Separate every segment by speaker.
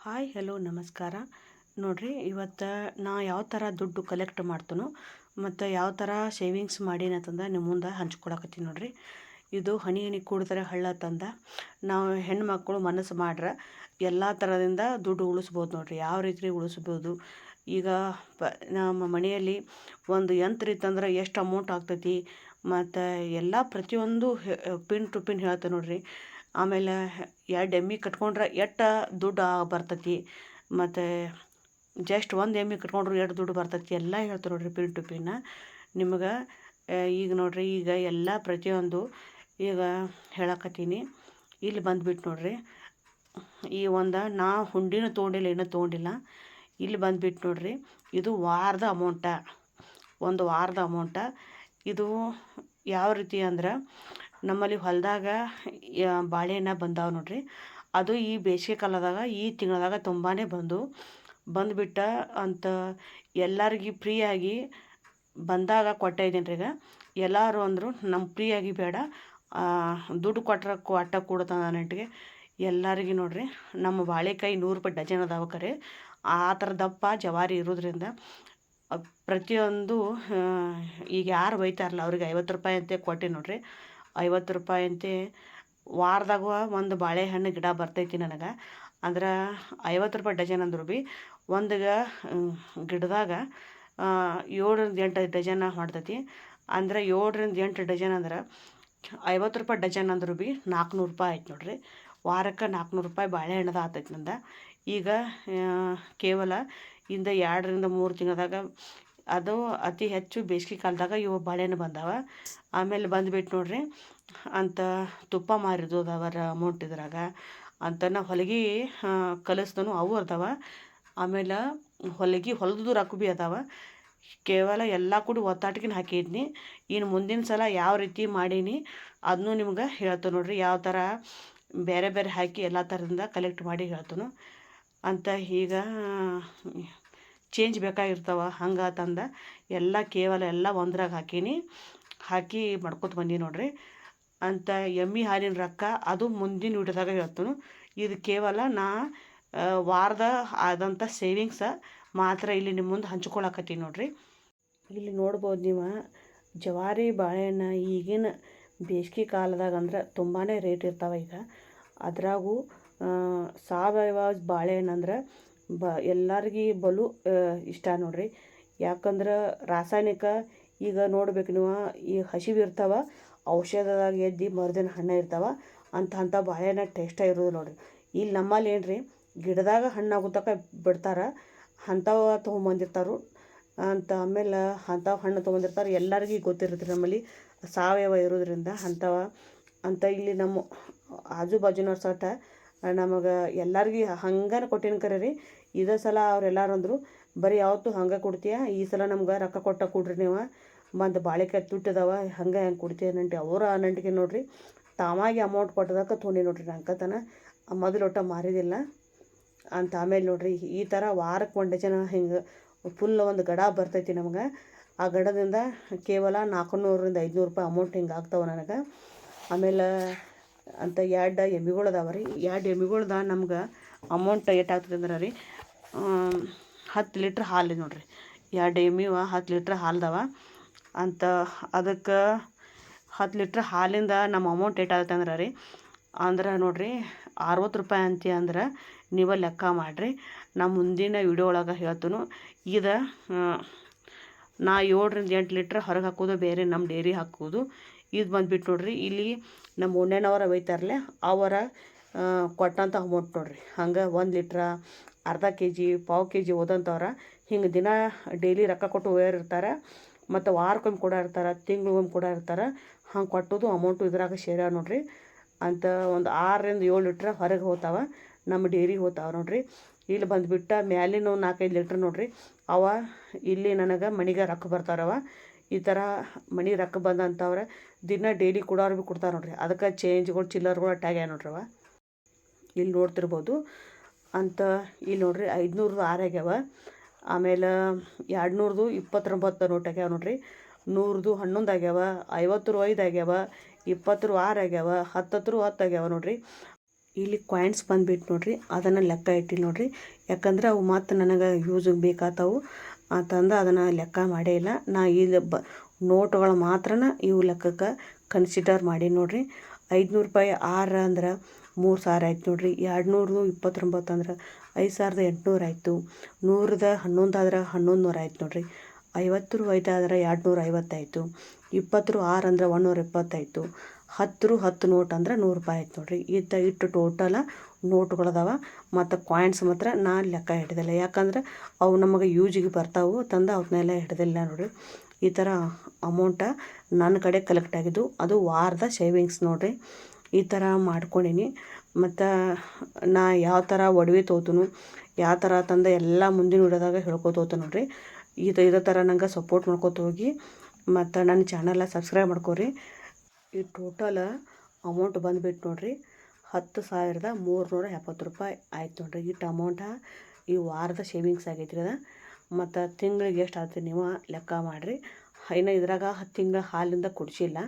Speaker 1: Hi, hello, ನಮಸ್ಕಾರ. ನೋಡಿರಿ, ಇವತ್ತು ನಾ ಯಾವ ಥರ ದುಡ್ಡು ಕಲೆಕ್ಟ್ ಮಾಡ್ತೀನೋ ಮತ್ತು ಯಾವ ಥರ ಸೇವಿಂಗ್ಸ್ ಮಾಡೀನಿ ಅಂತಂದು ನಿಮ್ಮ ಮುಂದೆ ಹಂಚ್ಕೊಳಕತ್ತೀನಿ ನೋಡಿರಿ. ಇದು ಹನಿ ಹನಿ ಕೂಡಿದ್ರೆ ಹಳ್ಳ ತಂದ. ನಾವು ಮಕ್ಕಳು ಮನಸ್ಸು ಮಾಡ್ರೆ ಎಲ್ಲ ಥರದಿಂದ ದುಡ್ಡು ಉಳಿಸ್ಬೋದು ನೋಡಿರಿ. ಯಾವ ರೀತಿ ಉಳಿಸ್ಬೋದು? ಈಗ ಪ, ನಮ್ಮ ಮನೆಯಲ್ಲಿ ಒಂದು ಯಂತ್ರ ಇತ್ತಂದ್ರೆ ಎಷ್ಟು ಅಮೌಂಟ್ ಆಗ್ತೈತಿ? ಮತ್ತು ಎಲ್ಲ ಪ್ರತಿಯೊಂದು ಪಿನ್ ಟು ಪಿನ್ ಹೇಳ್ತೇನೆ ನೋಡಿರಿ. ಆಮೇಲೆ ಎರಡು ಎಮ್ಮೆ ಕಟ್ಕೊಂಡ್ರೆ ಎಷ್ಟು ದುಡ್ಡು ಬರ್ತೈತಿ. ಮತ್ತು ಜಸ್ಟ್ ಒಂದು ಎಮ್ಮೆ ಕಟ್ಕೊಂಡ್ರೆ ಎಷ್ಟು ದುಡ್ಡು ಬರ್ತೈತಿ ಎಲ್ಲ ಹೇಳ್ತಾರೆ ನೋಡಿರಿ ಪಿನ್ ಟು ಪಿನ್ನ ನಿಮಗೆ ಈಗ ನೋಡಿರಿ, ಈಗ ಎಲ್ಲ ಪ್ರತಿಯೊಂದು ಈಗ ಹೇಳಕತ್ತೀನಿ. ಇಲ್ಲಿ ಬಂದ್ಬಿಟ್ಟು ನೋಡಿರಿ. ಈ ಒಂದು ನಾ ಹುಂಡಿನೂ ತೊಗೊಂಡಿಲ್ಲ ಏನೂ ತೊಗೊಂಡಿಲ್ಲ. ಇಲ್ಲಿ ಬಂದ್ಬಿಟ್ಟು ನೋಡಿರಿ. ಇದು ವಾರದ ಅಮೌಂಟ ಒಂದು ವಾರದ ಅಮೌಂಟ ಇದು ಯಾವ ರೀತಿ ಅಂದ್ರೆ ನಮ್ಮಲ್ಲಿ ಹೊಲದಾಗ ಬಾಳೆಹಣ್ಣು ಬಂದಾವೆ ನೋಡಿರಿ. ಅದು ಈ ಬೇಸಿಗೆ ಕಾಲದಾಗ, ಈ ತಿಂಗಳದಾಗ ತುಂಬಾ ಬಂದು, ಬಂದುಬಿಟ್ಟ ಅಂತ ಎಲ್ಲರಿಗೆ ಫ್ರೀಯಾಗಿ ಬಂದಾಗ ಕೊಟ್ಟೆ ಇದ್ದೀನಿ ಈಗ. ಎಲ್ಲರೂ ಅಂದರು ನಮ್ಮ ಫ್ರೀಯಾಗಿ ಬೇಡ. ದುಡ್ಡು ಕೊಟ್ರೆ ಕೊಟ್ಟ ಕೊಡ್ತಾನೆ ನೆಟ್ಟಿಗೆ ಎಲ್ಲರಿಗೆ ನೋಡಿರಿ, ನಮ್ಮ ಬಾಳೆಕಾಯಿ ನೂರು ರೂಪಾಯಿ ಡಜನ್ ಅದಾವ ಕರೆ. ಆ ಥರ ದಪ್ಪ ಜವಾರಿ ಇರೋದ್ರಿಂದ ಪ್ರತಿಯೊಂದು ಈಗ ಯಾರು ಒಯ್ತಾರಲ್ಲ ಅವ್ರಿಗೆ ಐವತ್ತು ರೂಪಾಯಿ ಅಂತ ಕೊಟ್ಟೆ ನೋಡಿರಿ. ಐವತ್ತು ರೂಪಾಯಿ ಅಂತೆ. ವಾರದಾಗ ಒಂದು ಬಾಳೆಹಣ್ಣು ಗಿಡ ಬರ್ತೈತಿ ನನಗೆ. ಅಂದ್ರೆ ಐವತ್ತು ರೂಪಾಯಿ ಡಜನ್ ಅಂದ್ರು ಭೀ ಒಂದು ಗಿಡದಾಗ ಏಳರಿಂದ ಎಂಟು ಡಜನ್ ಹೊಡ್ತೈತಿ ಅಂದ್ರೆ ಏಳರಿಂದ ಎಂಟು ಡಜನ್ ಅಂದ್ರೆ ಐವತ್ತು ರೂಪಾಯಿ ಡಜನ್ ಅಂದ್ರು ಭೀ ನಾಲ್ಕುನೂರು ರೂಪಾಯಿ ಆಯ್ತು ನೋಡಿರಿ. ವಾರಕ್ಕೆ ನಾಲ್ಕುನೂರು ರೂಪಾಯಿ ಬಾಳೆಹಣ್ಣದ ಆತೈತಿ ನಂದು. ಈಗ ಕೇವಲ ಇಂದ ಎರಡರಿಂದ ಮೂರು ತಿಂಗಳದಾಗ ಅದು ಅತಿ ಹೆಚ್ಚು ಬೇಸಿಗೆ ಕಾಲದಾಗ ಇವು ಬಾಳೆಹಣ್ಣು ಬಂದಾವ. ಆಮೇಲೆ ಬಂದ್ಬಿಟ್ಟು ನೋಡ್ರಿ, ಅಂತ ತುಪ್ಪ ಮಾರಿದ್ದು ಅದಾವರ ಅಮೌಂಟ್ ಇದ್ರಾಗ. ಅಂತ ನಾ ಹೊಲಗಿ ಕಲಿಸ್ದನು ಅವು ಅದಾವ ಆಮೇಲೆ ಹೊಲಗಿ ಹೊಲದ್ದು ರೊಕ್ಕ ಭೀ ಅದಾವ. ಕೇವಲ ಎಲ್ಲ ಕೂಡ ಒತ್ತಾಟಕಿನ ಹಾಕಿದ್ನಿ. ಇನ್ನು ಮುಂದಿನ ಸಲ ಯಾವ ರೀತಿ ಮಾಡೀನಿ ಅದನ್ನೂ ನಿಮ್ಗೆ ಹೇಳ್ತೇನೆ ನೋಡ್ರಿ. ಯಾವ ಥರ ಬೇರೆ ಬೇರೆ ಹಾಕಿ ಎಲ್ಲ ಥರದಿಂದ ಕಲೆಕ್ಟ್ ಮಾಡಿ ಹೇಳ್ತೇನೆ. ಅಂತ ಈಗ ಚೇಂಜ್ ಬೇಕಾಗಿರ್ತಾವ. ಹಂಗೆ ತಂದ ಎಲ್ಲ ಕೇವಲ ಎಲ್ಲ ಒಂದ್ರಾಗ ಹಾಕೀನಿ. ಹಾಕಿ ಮಾಡ್ಕೊತ ಬಂದೀನಿ ನೋಡಿರಿ. ಅಂತ ಎಮ್ಮೆ ಹಾಲಿನ ರೊಕ್ಕ ಅದು ಮುಂದಿನ ವಿಡಿಯೋದಾಗ ಹೇಳ್ತೀನಿ. ಇದು ಕೇವಲ ನಾ ವಾರದ ಆದಂಥ ಸೇವಿಂಗ್ಸ ಮಾತ್ರ ಇಲ್ಲಿ ನಿಮ್ಮ ಮುಂದೆ ಹಂಚ್ಕೊಳಕತ್ತೀನಿ ನೋಡಿರಿ. ಇಲ್ಲಿ ನೋಡ್ಬೋದು ನೀವು, ಜವಾರಿ ಬಾಳೆಹಣ್ಣು ಈಗಿನ ಬೇಸಿಗೆ ಕಾಲದಾಗ ಅಂದ್ರೆ ತುಂಬಾ ರೇಟ್ ಇರ್ತಾವೆ ಈಗ. ಅದ್ರಾಗೂ ಸಾವಯವ ಬಾಳೆಹಣ್ಣು ಅಂದ್ರೆ ಬ, ಎಲ್ಲರಿಗೆ ಬಲು ಇಷ್ಟ ನೋಡ್ರಿ. ಯಾಕಂದ್ರೆ ರಾಸಾಯನಿಕ ಈಗ ನೋಡ್ಬೇಕು ನೀವು, ಈ ಹಸಿವು ಇರ್ತಾವ, ಔಷಧದಾಗ ಎದ್ದು ಮರದಿನ ಹಣ್ಣು ಇರ್ತಾವೆ, ಅಂಥ ಅಂಥ ಬಾಳೆಹಣ್ಣು ಟೇಸ್ಟ ಇರೋದು ನೋಡ್ರಿ. ಇಲ್ಲಿ ನಮ್ಮಲ್ಲಿ ಏನು ರೀ ಗಿಡದಾಗ ಹಣ್ಣಾಗೋ ತನಕ ಬಿಡ್ತಾರೆ, ಅಂಥವು ತೊಗೊಂಬಂದಿರ್ತಾರೆ, ಅಂತ ಆಮೇಲೆ ಅಂಥವು ಹಣ್ಣು ತೊಗೊಂಡಿರ್ತಾರೆ ಎಲ್ಲರಿಗೂ ಗೊತ್ತಿರುತ್ತೆ ನಮ್ಮಲ್ಲಿ, ಸಾವಯವ ಇರೋದ್ರಿಂದ ಅಂಥವ, ಅಂತ ಇಲ್ಲಿ ನಮ್ಮ ಆಜು ಬಾಜುನವ್ರ ಸಟ ನಮಗೆ ಎಲ್ಲರಿಗೂ ಹಂಗನ ಕೊಟ್ಟಿನ ಕರೆ ರೀ ಇದೇ ಸಲ ಅವ್ರೆಲ್ಲರೂ ಅಂದರು, ಬರೀ ಯಾವತ್ತು ಹಂಗೆ ಕೊಡ್ತೀಯ? ಈ ಸಲ ನಮ್ಗೆ ರೊಕ್ಕ ಕೊಟ್ಟ ಕೊಡ್ರಿ ನೀವು. ಮತ್ತು ಬಾಳೆಕಾಯಿ ತುಟ್ಟಿದಾವ, ಹಂಗೆ ಹೆಂಗೆ ಕೊಡ್ತೀಯ? ನಂಟಿ ಅವರ ನಂಟಿಗೆ ನೋಡ್ರಿ, ತಾವಾಗಿ ಅಮೌಂಟ್ ಕೊಟ್ಟದಕ್ಕೆ ತೊಗೊಂಡು ನೋಡಿರಿ ನಂಕತನ ಮೊದಲು ಒಟ್ಟ ಮಾರಿದಿಲ್ಲ. ಅಂತ ಆಮೇಲೆ ನೋಡಿರಿ, ಈ ಥರ ವಾರಕ್ಕೆ ಒಂದು ಜನ ಹಿಂಗೆ ಫುಲ್ ಒಂದು ಗಡ ಬರ್ತೈತಿ ನಮ್ಗೆ. ಆ ಗಡದಿಂದ ಕೇವಲ ನಾಲ್ಕುನೂರರಿಂದ ಐದುನೂರು ರೂಪಾಯಿ ಅಮೌಂಟ್ ಹಿಂಗೆ ಆಗ್ತಾವೆ ನನಗೆ. ಆಮೇಲೆ ಅಂತ ಎರಡು ಎಮ್ಮಿಗಳು ಅದಾವ ರೀ. ಎರಡು ಎಮ್ಮಿಗಳ್ದ ನಮ್ಗೆ ಅಮೌಂಟ್ ಎಷ್ಟು ಆಗ್ತದೆ ಅಂದ್ರೆ ರೀ ಹತ್ತು ಲೀಟ್ರ್ ಹಾಲು ನೋಡಿರಿ. ಎರಡು ಎಮ್ಮಿವ ಹತ್ತು ಲೀಟ್ರ್ ಹಾಲ್ದವ ಅಂತ ಅದಕ್ಕೆ ಹತ್ತು ಲೀಟ್ರ್ ಹಾಲಿಂದ ನಮ್ಮ ಅಮೌಂಟ್ ಏಟಾಗುತ್ತೆ ಅಂದ್ರೆ ರೀ, ಅಂದ್ರೆ ನೋಡಿರಿ ಅರವತ್ತು ರೂಪಾಯಿ ಅಂತಿ ಅಂದ್ರೆ ನೀವು ಲೆಕ್ಕ ಮಾಡಿರಿ. ನಾ ಮುಂದಿನ ವಿಡಿಯೋ ಒಳಗೆ ಹೇಳ್ತೀನಿ, ಇದು ನಾ ಏಳರಿಂದ ಎಂಟು ಲೀಟ್ರ್ ಹೊರಗೆ ಹಾಕೋದು ಬೇರೆ ನಮ್ಮ ಡೇರಿ ಹಾಕೋದು. ಇದು ಬಂದ್ಬಿಟ್ಟು ನೋಡ್ರಿ, ಇಲ್ಲಿ ನಮ್ಮ ಉಣ್ಣೆನವರ ಒಯ್ತಾರಲ್ಲ ಅವರ ಕೊಟ್ಟಂಥ ಅಮೌಂಟ್ ನೋಡ್ರಿ. ಹಂಗೆ ಒಂದು ಲೀಟ್ರ ಅರ್ಧ ಕೆ ಜಿ ಪಾವು ಕೆ ಜಿ ಓದಂಥವ್ರ ಹಿಂಗೆ ದಿನ ಡೈಲಿ ರೊಕ್ಕ ಕೊಟ್ಟು ಒಯ್ಯೋರು ಇರ್ತಾರೆ, ಮತ್ತು ವಾರಕ್ಕೊಮ್ಮೆ ಕೂಡ ಇರ್ತಾರೆ, ತಿಂಗ್ಳಿಗೊಮ್ಮೆ ಕೂಡ ಇರ್ತಾರೆ, ಹಂಗೆ ಕೊಟ್ಟೋದು ಅಮೌಂಟು ಇದ್ರಾಗ ಶೇರ ನೋಡಿರಿ, ಅಂತ ಒಂದು ಆರರಿಂದ ಏಳು ಲೀಟ್ರ್ ಹೊರಗೆ ಹೋಗ್ತಾವೆ ನಮ್ಮ ಡೈರಿಗೆ ಹೋಗ್ತಾವೆ ನೋಡಿರಿ. ಇಲ್ಲಿ ಬಂದುಬಿಟ್ಟು ಮ್ಯಾಲಿನ ನಾಲ್ಕೈದು ಲೀಟ್ರ್ ನೋಡಿರಿ, ಅವ ಇಲ್ಲಿ ನನಗೆ ಮನೆಗೆ ರೊಕ್ಕ ಬರ್ತಾರವ ಈ ಥರ ಮನೆ ರೊಕ್ಕ ಬಂದಂಥವ್ರೆ ದಿನ ಡೈಲಿ ಕೊಡೋರು ಭೀ ಕೊಡ್ತಾರೆ ನೋಡಿರಿ. ಅದಕ್ಕೆ ಚೇಂಜ್ಗಳು ಚಿಲ್ಲರ್ಗಳು ಅಟ್ಟಾಗ್ಯಾವ ನೋಡ್ರವ? ಇಲ್ಲಿ ನೋಡ್ತಿರ್ಬೋದು. ಅಂತ ಇಲ್ಲಿ ನೋಡಿರಿ ಐದುನೂರದು ಆರು ಆಗ್ಯಾವ. ಆಮೇಲೆ ಎರಡು ನೂರದು ಇಪ್ಪತ್ತೊಂಬತ್ತು ನೋಟ್ ಆಗ್ಯಾವ ನೋಡಿರಿ. ನೂರದು ಹನ್ನೊಂದು ಆಗ್ಯಾವ. ಐವತ್ತರ ಐದು ಆಗ್ಯಾವ. ಇಪ್ಪತ್ತರ ಆರು ಆಗ್ಯಾವ. ಹತ್ತತ್ರ ಹತ್ತು ಆಗ್ಯಾವ ನೋಡಿರಿ. ಇಲ್ಲಿ ಕಾಯಿನ್ಸ್ ಬಂದ್ಬಿಟ್ಟು ನೋಡಿರಿ. ಅದನ್ನು ಲೆಕ್ಕ ಇಟ್ಟಿಲ್ಲ ನೋಡಿರಿ. ಯಾಕಂದ್ರೆ ಅವು ಮತ್ತು ನನಗೆ ಯೂಸಿಗೆ ಬೇಕಾಗ್ತಾವು ಅಂತಂದು ಅದನ್ನು ಲೆಕ್ಕ ಮಾಡೇ ಇಲ್ಲ. ನಾ ಈಗ ಬ ನೋಟುಗಳು ಮಾತ್ರನ ಇವು ಲೆಕ್ಕಕ್ಕೆ ಕನ್ಸಿಡರ್ ಮಾಡಿ ನೋಡಿರಿ. ಐದುನೂರು ರೂಪಾಯಿ ಆರು ಅಂದ್ರೆ ಮೂರು ಸಾವಿರ ಆಯ್ತು ನೋಡಿರಿ. ಎರಡು ನೂರು ಇಪ್ಪತ್ತೊಂಬತ್ತು ಅಂದ್ರೆ ಐದು ಸಾವಿರದ ಎಂಟುನೂರು ಆಯಿತು. ನೂರದ ಹನ್ನೊಂದು ಆದ್ರೆ ಹನ್ನೊಂದು ನೂರು ಆಯ್ತು ನೋಡಿರಿ. ಐವತ್ತರ ರೂ ಐದು ಆದ್ರೆ ಎರಡು ನೂರ ಐವತ್ತಾಯಿತು ಇಪ್ಪತ್ತು ರೂ ಆರು ಅಂದ್ರೆ ಒಂದು ನೂರ ಹತ್ತು ರೂ ಹತ್ತು ನೋಟ್ ಅಂದ್ರೆ ನೂರು ರೂಪಾಯಿ ಆಯ್ತು ನೋಡಿರಿ. ಇತ್ತ ಇಟ್ಟು ಟೋಟಲ ನೋಟುಗಳದಾವ. ಮತ್ತು ಕಾಯಿನ್ಸ್ ಮಾತ್ರ ನಾ ಲೆಕ್ಕ ಹಿಡ್ದಿಲ್ಲ ಯಾಕಂದ್ರೆ ಅವು ನಮಗೆ ಯೂಜಿಗೆ ಬರ್ತಾವು, ತಂದು ಅವನ್ನೆಲ್ಲ ಹಿಡ್ದಿಲ್ಲ ನೋಡಿ ಈ ಥರ ಅಮೌಂಟ ನನ್ನ ಕಡೆ ಕಲೆಕ್ಟ್ ಆಗಿದ್ದು, ಅದು ವಾರದ ಸೇವಿಂಗ್ಸ್ ನೋಡಿರಿ. ಈ ಥರ ಮಾಡ್ಕೊಂಡೀನಿ. ಮತ್ತು ನಾ ಯಾವ ಥರ ಒಡವೆ ತೋತನು, ಯಾವ ಥರ ತಂದು ಎಲ್ಲ ಮುಂದಿನ ವಿಡಿಯೋದಾಗ ಹೇಳ್ಕೊತೋತು ನೋಡಿರಿ. ಇದು, ಇದೇ ಥರ ನಂಗೆ ಸಪೋರ್ಟ್ ಮಾಡ್ಕೊತ ಹೋಗಿ, ಮತ್ತು ನನ್ನ ಚಾನಲ್ನ ಸಬ್ಸ್ಕ್ರೈಬ್ ಮಾಡ್ಕೊರಿ. ಈ ಟೋಟಲ್ ಅಮೌಂಟ್ ಬಂದುಬಿಟ್ಟು ನೋಡ್ರಿ. ಹತ್ತು ಸಾವಿರದ ಮೂರುನೂರ ಎಪ್ಪತ್ತು ರೂಪಾಯಿ ಆಯ್ತು ನೋಡ್ರಿ. ಇಷ್ಟು ಅಮೌಂಟ ಈ ವಾರದ ಸೇವಿಂಗ್ಸ್ ಆಗೈತೆ ರೀ ಅದು. ಮತ್ತು ತಿಂಗಳಿಗೆ ಎಷ್ಟು ಆಗುತ್ತೆ ನೀವು ಲೆಕ್ಕ ಮಾಡಿರಿ. ಇನ್ನು ಇದ್ರಾಗ ಹತ್ತು ತಿಂಗಳ ಹಾಲಿಂದ ಕುಡಿಸಿಲ್ಲ.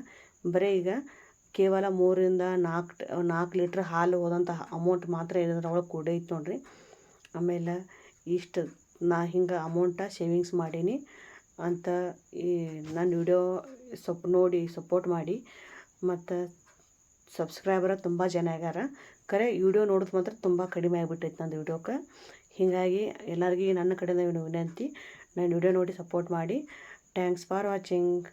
Speaker 1: ಬರೀ ಈಗ ಕೇವಲ ಮೂರಿಂದ ನಾಲ್ಕು ನಾಲ್ಕು ಲೀಟ್ರ್ ಹಾಲು ಹೋದಂಥ ಅಮೌಂಟ್ ಮಾತ್ರ ಇದ್ರೊಳಗೆ ಇತ್ತು ನೋಡ್ರಿ. ಆಮೇಲೆ ಇಷ್ಟು ನಾ ಹಿಂಗೆ ಅಮೌಂಟ ಸೇವಿಂಗ್ಸ್ ಮಾಡೀನಿ ಅಂತ ಈ ನನ್ನ ವಿಡಿಯೋ ಸ್ವಲ್ಪ ನೋಡಿ ಸಪೋರ್ಟ್ ಮಾಡಿ. ಮತ್ತು ಸಬ್ಸ್ಕ್ರೈಬರ ತುಂಬ ಜನ ಆಗ್ಯಾರ ಖರೆ ವಿಡಿಯೋ ನೋಡೋದು ಮಾತ್ರ ತುಂಬ ಕಡಿಮೆ ಆಗಿಬಿಟ್ಟೈತೆ ನಂದು ವಿಡಿಯೋಕ್ಕೆ. ಹೀಗಾಗಿ ಎಲ್ಲರಿಗೂ ನನ್ನ ಕಡೆಯಿಂದ ವಿನಂತಿ. ನನ್ನ ವಿಡಿಯೋ ನೋಡಿ ಸಪೋರ್ಟ್ ಮಾಡಿ. Thanks for watching